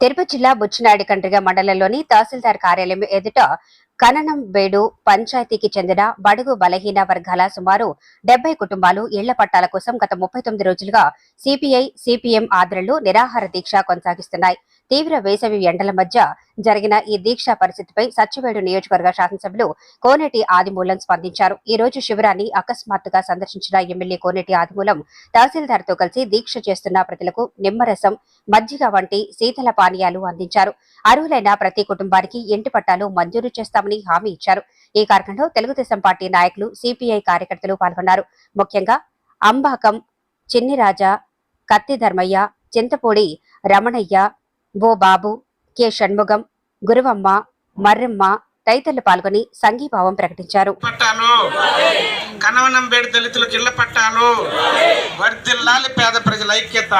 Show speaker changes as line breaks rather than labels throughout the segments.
తిరుపతి జిల్లా బుచ్చినాయుడు కండ్రిగ మండలంలోని తహసీల్దార్ కార్యాలయం ఎదుట కననం బేడు పంచాయతీకి చెందిన బడుగు బలహీన వర్గాల సుమారు డెబ్బై కుటుంబాలు ఇళ్ళ పట్టాల కోసం గత ముప్పై తొమ్మిది రోజులుగా సిపిఐ సిపిఎం ఆధ్వర్యంలో నిరాహార దీక్ష కొనసాగిస్తున్నాయి. తీవ్ర వేసవి ఎండల మధ్య జరిగిన ఈ దీక్షా పరిస్థితిపై సచ్చివేడు నియోజకవర్గ శాసనసభ్యులు కోనేటి ఆదిమూలం స్పందించారు. ఈ రోజు శిబిరాన్ని అకస్మాత్తుగా సందర్శించిన ఎమ్మెల్యే కోనేటి ఆదిమూలం తహసీల్దార్తో కలిసి దీక్ష చేస్తున్న ప్రజలకు నిమ్మరసం మజ్జిగ వంటి శీతల పానీయాలు అందించారు. అర్హులైన ప్రతి కుటుంబానికి ఇంటి పట్టాలు మంజూరు చేస్తామని హామీ ఇచ్చారు. ఈ కార్యక్రమంలో తెలుగుదేశం పార్టీ నాయకులు సిపిఐ కార్యకర్తలు పాల్గొన్నారు. ముఖ్యంగా అంబాకం చిన్నిరాజా కత్తి ధర్మయ్య చింతపూడి రమణయ్య బాబు కె. షణ్ముగం గురువమ్మ మర్రమ్మ తదితరులు పాల్గొని సంఘీభావం ప్రకటించారు.
పట్టాలు కనవనంబేడు దళితులకు ఇళ్ళ పట్టాలు వర్ధిల్లాలి పేద ప్రజల ఐక్యత.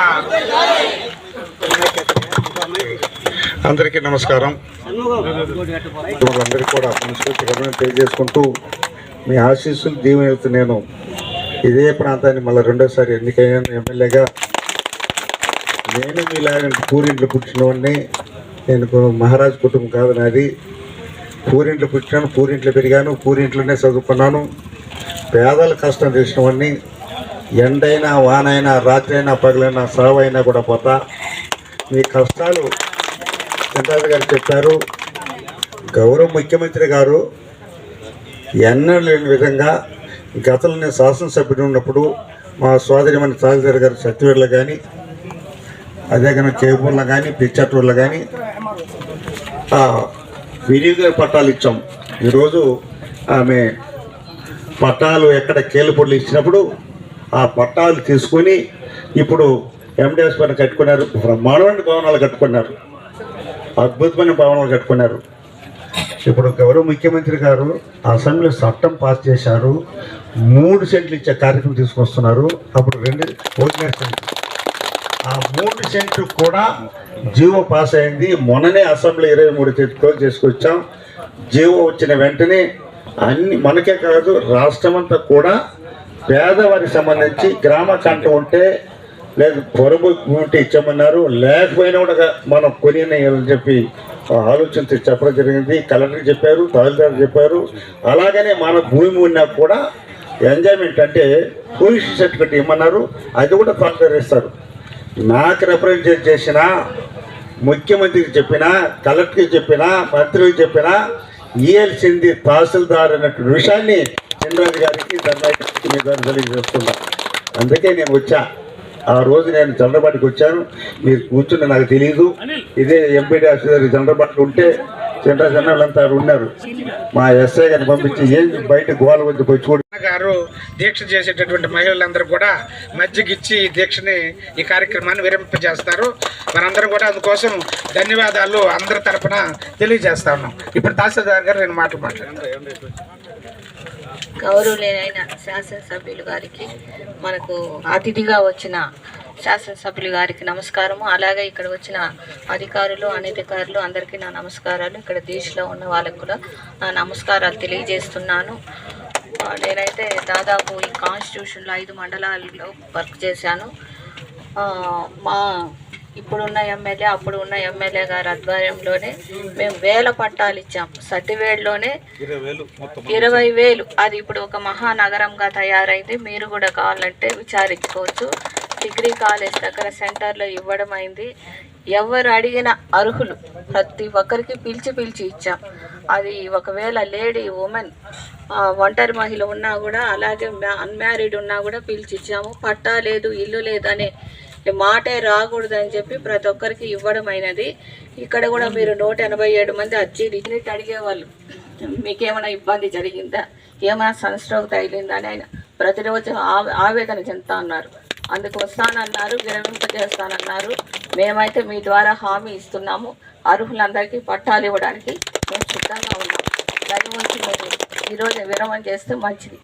అందరికీ నమస్కారం. అందరికీ కూడా మనస్ఫూర్తిగా తెలియజేసుకుంటూ మీ ఆశీస్సులు దీవెనలతో నేను ఇదే ప్రాంతాన్ని మళ్ళీ రెండోసారి ఎన్నికయ్యాను. ఎమ్మెల్యేగా నేను మీలాగా పూరింట్లో పుట్టినవాడిని నేను మహారాజ్ కుటుంబం కాదు నాది. పూరింట్లు పుట్టినాను పూరింట్లు పెరిగాను పూరింట్లోనే చదువుకున్నాను. పేదల కష్టం చేసిన వాడిని. ఎండైనా వానైనా రాత్రి అయినా పగలైనా సావైనా కూడా పోతా. మీ కష్టాలు చంద్రబాబు గారు చెప్పారు. గౌరవ ముఖ్యమంత్రి గారు ఎన్నడూ లేని విధంగా గతంలో నేను శాసనసభ్యుడు ఉన్నప్పుడు మా సోదరి మన తహసీల్దార్ గారు సత్యవేడులో కానీ అదే కానీ కేబుల్లో కానీ పిచ్చటూర్లో కానీ విరిగా పట్టాలు ఇచ్చాం. ఈరోజు ఆమె పట్టాలు ఎక్కడ కేలుపొడులు ఇచ్చినప్పుడు ఆ పట్టాలు తీసుకొని ఇప్పుడు ఎండిఎస్ పైన కట్టుకున్నారు. బ్రహ్మాండమైన భవనాలు కట్టుకున్నారు. అద్భుతమైన భవనాలు కట్టుకున్నారు. ఇప్పుడు గౌరవ ముఖ్యమంత్రి గారు అసెంబ్లీ చట్టం పాస్ చేశారు. మూడు సెంట్లు ఇచ్చే కార్యక్రమం తీసుకొస్తున్నారు. అప్పుడు రెండు ఓటు ఆ మూడు సెంట్లు కూడా జీవో పాస్ అయింది. మొన్ననే అసెంబ్లీ ఇరవై మూడు క్లోజ్ చేసుకొచ్చాం. జీవో వచ్చిన వెంటనే అన్ని మనకే కాదు రాష్ట్రమంతా కూడా పేదవారికి సంబంధించి గ్రామ కంట ఉంటే లేదు పొరుగు ఉంటే ఇచ్చామన్నారు లేకపోయినా కూడా మనం కొనియని చెప్పి ఆలోచనతో చెప్పడం జరిగింది. కలెక్టర్ చెప్పారు తహసీల్దార్ చెప్పారు. అలాగనే మన భూమి ఉన్నా కూడా ఎంజాయ్మెంట్ అంటే పొల్యూషన్ సర్టిఫికెట్ ఇమ్మన్నారు. అది కూడా తహసీల్దార్ ఇస్తారు. నాకు రిప్రజెంట్ చేసిన ముఖ్యమంత్రికి చెప్పినా కలెక్టర్కి చెప్పినా మంత్రికి చెప్పినా ఇయ్యాల్సింది తహసీల్దార్ అన్నటువంటి విషయాన్ని చంద్రబాబు గారికి ధర్మాయి మీ ద్వారా తెలియజేస్తున్నా. అందుకే నేను వచ్చా. ఆ రోజు నేను చంద్రబాబుకి వచ్చాను. మీరు కూర్చుని నాకు తెలియదు ఇదే ఎంపీడీ ఆఫీసర్ చంద్రబాబు ఉంటే చంద్ర జనాలంతా ఉన్నారు. మా ఎస్ఐ గారిని పంపించి ఏం బయట గోల వచ్చి వచ్చి కూడా
గారు దీక్ష చేసేటటువంటి మహిళలందరూ కూడా మజ్జిగిచ్చి ఈ దీక్షని ఈ కార్యక్రమాన్ని విరింపజేస్తారు మనందరం కూడా అందుకోసం ధన్యవాదాలు అందరి తరఫున తెలియజేస్తా ఉన్నాం. ఇప్పుడు తహసీల్దార్ గారు నేను మాట మాట్లాడతాను
గౌరవులైన శాసనసభ్యులు గారికి మనకు అతిథిగా వచ్చిన శాసనసభ్యులు గారికి నమస్కారము. అలాగే ఇక్కడ వచ్చిన అధికారులు అనధికారులు అందరికీ నా నమస్కారాలు. ఇక్కడ దేశంలో ఉన్న వాళ్ళకు కూడా నా నమస్కారాలు తెలియజేస్తున్నాను. నేనైతే దాదాపు ఈ కాన్స్టిట్యూషన్లో ఐదు మండలాల్లో వర్క్ చేశాను. మా ఇప్పుడున్న ఎమ్మెల్యే అప్పుడు ఉన్న ఎమ్మెల్యే గారి ఆధ్వర్యంలోనే మేము వేల పట్టాలు ఇచ్చాం. సర్టివేడ్లోనే ఇరవై వేలు. అది ఇప్పుడు ఒక మహానగరంగా తయారైంది. మీరు కూడా కావాలంటే విచారించుకోవచ్చు. డిగ్రీ కాలేజ్ దగ్గర సెంటర్లో ఇవ్వడం అయింది. ఎవరు అడిగిన అర్హులు? ప్రతి ఒక్కరికి పిలిచి పిలిచి ఇచ్చాం. అది ఒకవేళ లేడీ ఉమెన్ ఒంటరి మహిళ ఉన్నా కూడా అలాగే అన్మ్యారీడ్ ఉన్నా కూడా పిలిచి ఇచ్చాము. పట్టా లేదు ఇల్లు లేదు అనే మాటే రాకూడదని చెప్పి ప్రతి ఒక్కరికి ఇవ్వడం అయినది. ఇక్కడ కూడా మీరు నూట ఎనభై ఏడు మంది వచ్చి డిగ్రీట్ అడిగేవాళ్ళు. మీకేమైనా ఇబ్బంది జరిగిందా? ఏమైనా సన్స్ట్రోక్ తగిలిందా అని ఆయన ప్రతిరోజు ఆవేదన చెందుతా ఉన్నారు. అందుకు వస్తానన్నారు విరమింపజేస్తానన్నారు. మేమైతే మీ ద్వారా హామీ ఇస్తున్నాము. అర్హులందరికీ పట్టాలు ఇవ్వడానికి మేము సిద్ధంగా ఉన్నాం. దయ మీరు ఈరోజు విరమణ చేస్తే మంచిది.